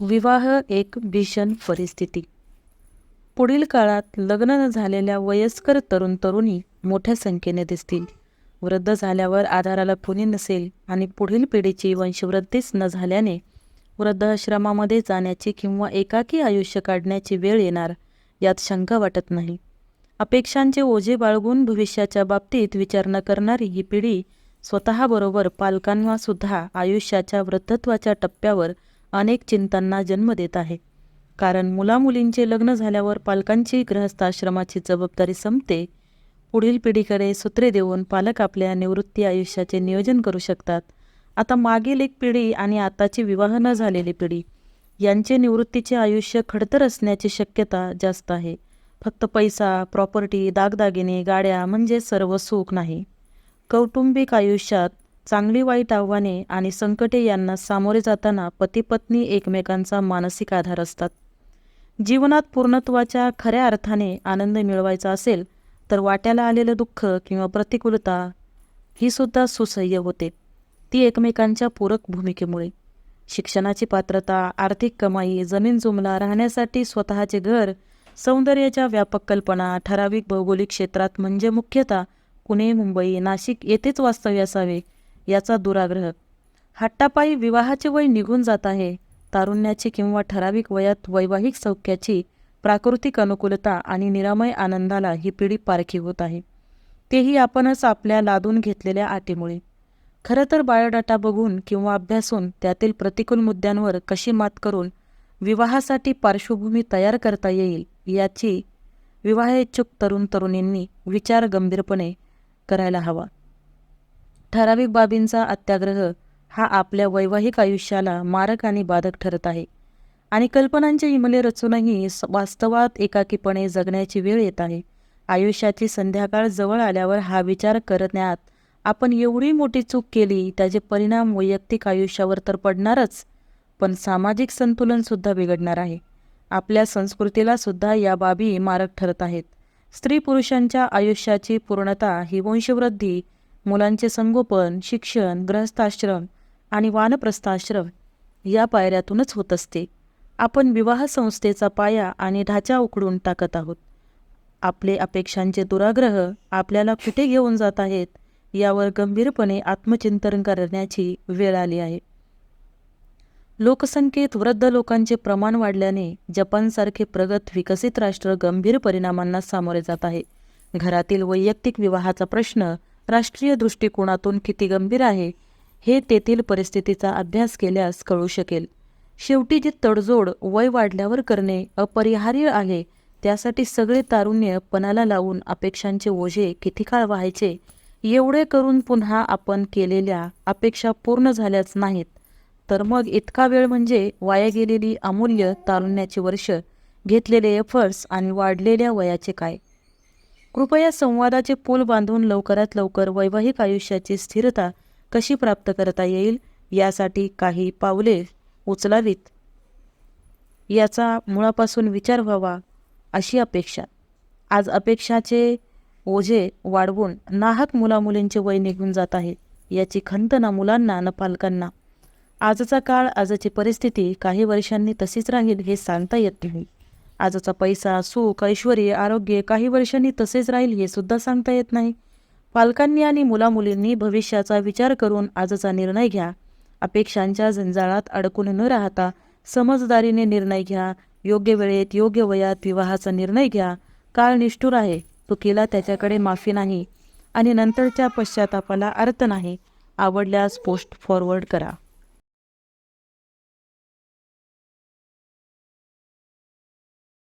विवाह एक भीषण परिस्थिती. पुढील काळात लग्न न झालेल्या वयस्कर तरुण तरुणी मोठ्या संख्येने दिसतील. वृद्ध झाल्यावर आधाराला कुणी नसेल आणि पुढील पिढीची वंशवृद्धीच न झाल्याने वृद्धाश्रमामध्ये जाण्याची किंवा एकाकी आयुष्य काढण्याची वेळ येणार यात शंका वाटत नाही. अपेक्षांचे ओझे बाळगून भविष्याच्या बाबतीत विचार न करणारी ही पिढी स्वतःबरोबर पालकांना सुद्धा आयुष्याच्या वृद्धत्वाच्या टप्प्यावर अनेक चिंतांना जन्म देत आहे. कारण मुलामुलींचे लग्न झाल्यावर पालकांची गृहस्थाश्रमाची जबाबदारी संपते. पुढील पिढीकडे सूत्रे देऊन पालक आपल्या निवृत्ती आयुष्याचे नियोजन करू शकतात. आता मागील एक पिढी आणि आताची विवाह न झालेली पिढी यांचे निवृत्तीचे आयुष्य खडतर असण्याची शक्यता जास्त आहे. फक्त पैसा प्रॉपर्टी दागदागिने गाड्या म्हणजे सर्व सुख नाही. कौटुंबिक आयुष्यात चांगली वाईट आव्हाने आणि संकटे यांना सामोरे जाताना पतीपत्नी एकमेकांचा मानसिक आधार असतात. जीवनात पूर्णत्वाच्या खऱ्या अर्थाने आनंद मिळवायचा असेल तर वाट्याला आलेलं दुःख किंवा प्रतिकूलता ही सुद्धा सुसह्य होते. ती एकमेकांच्या पूरक भूमिकेमुळे. शिक्षणाची पात्रता आर्थिक कमाई जमीन जुमला राहण्यासाठी स्वतःचे घर सौंदर्याच्या व्यापक कल्पना ठराविक भौगोलिक क्षेत्रात म्हणजे मुख्यतः पुणे मुंबई नाशिक येथेच वास्तव्य असावे. याचा दुराग्रह. हट्टापायी विवाहाचे वय निघून जात आहे. तारुण्याची किंवा ठराविक वयात वैवाहिक सौख्याची प्राकृतिक अनुकूलता आणि निरामय आनंदाला ही पिढी पारखी होत आहे. तेही आपणच आपल्या लादून घेतलेल्या आटीमुळे. खरं तर बायोडाटा बघून किंवा अभ्यासून त्यातील प्रतिकूल मुद्द्यांवर कशी मात करून विवाहासाठी पार्श्वभूमी तयार करता येईल याची विवाह इच्छुक तरुण तरुणींनी विचार गंभीरपणे करायला हवा. ठराविक बाबींचा अत्याग्रह हा आपल्या वैवाहिक आयुष्याला मारक आणि बाधक ठरत आहे. आणि कल्पनांचे इमले रचूनही वास्तवात एकाकीपणे जगण्याची वेळ येत आहे. आयुष्याची संध्याकाळ जवळ आल्यावर हा विचार करण्यात आपण एवढी मोठी चूक केली त्याचे परिणाम वैयक्तिक आयुष्यावर तर पडणारच पण सामाजिक संतुलनसुद्धा बिघडणार आहे. आपल्या संस्कृतीला सुद्धा या बाबी मारक ठरत आहेत. स्त्री पुरुषांच्या आयुष्याची पूर्णता ही वंशवृद्धी मुलांचे संगोपन शिक्षण ग्रहस्थाश्रम आणि वानप्रस्थाश्रम या पायऱ्यातूनच होत असते. आपण विवाह संस्थेचा पाया आणि ढाचा उकडून टाकत आहोत. आपले अपेक्षांचे दुराग्रह आपल्याला कुठे घेऊन जात आहेत यावर गंभीरपणे आत्मचिंतन करण्याची वेळ आली आहे. लोकसंख्येत वृद्ध लोकांचे प्रमाण वाढल्याने जपानसारखे प्रगत विकसित राष्ट्र गंभीर परिणामांना सामोरे जात आहे. घरातील वैयक्तिक विवाहाचा प्रश्न राष्ट्रीय दृष्टिकोनातून किती गंभीर आहे हे तेथील परिस्थितीचा अभ्यास केल्यास कळू शकेल. शेवटी जी तडजोड वय वाढल्यावर करणे अपरिहार्य आहे त्यासाठी सगळे तारुण्य पणाला लावून अपेक्षांचे ओझे किती काळ व्हायचे एवढे करून पुन्हा आपण केलेल्या अपेक्षा पूर्ण झाल्याच नाहीत. तर मग इतका वेळ म्हणजे वाया गेलेली अमूल्य तारुण्याची वर्ष घेतलेले एफर्ट्स आणि वाढलेल्या वयाचे काय? कृपया संवादाचे पूल बांधून लवकरात लवकर वैवाहिक आयुष्याची स्थिरता कशी प्राप्त करता येईल यासाठी काही पावले उचलावीत. याचा मुळापासून विचार व्हावा अशी अपेक्षा. आज अपेक्षाचे ओझे वाढवून नाहक मुलामुलींचे वय निघून जात आहे याची खंत ना मुलांना न पालकांना. आजचा काळ आजची परिस्थिती काही वर्षांनी तशीच राहील हे सांगता येत नाही. आजचा पैसा सुख ऐश्वर आरोग्य काही वर्षांनी तसेच राहील हे सुद्धा सांगता येत नाही. पालकांनी आणि मुलामुलींनी भविष्याचा विचार करून आजचा निर्णय घ्या. अपेक्षांच्या जंजाळात अडकून न राहता समजदारीने निर्णय घ्या. योग्य वेळेत योग्य वयात विवाहाचा निर्णय घ्या. काळ निष्ठुर आहे. चुकीला त्याच्याकडे माफी नाही. आणि नंतरच्या पश्चातापाला अर्थ नाही. आवडल्यास पोस्ट फॉरवर्ड करा.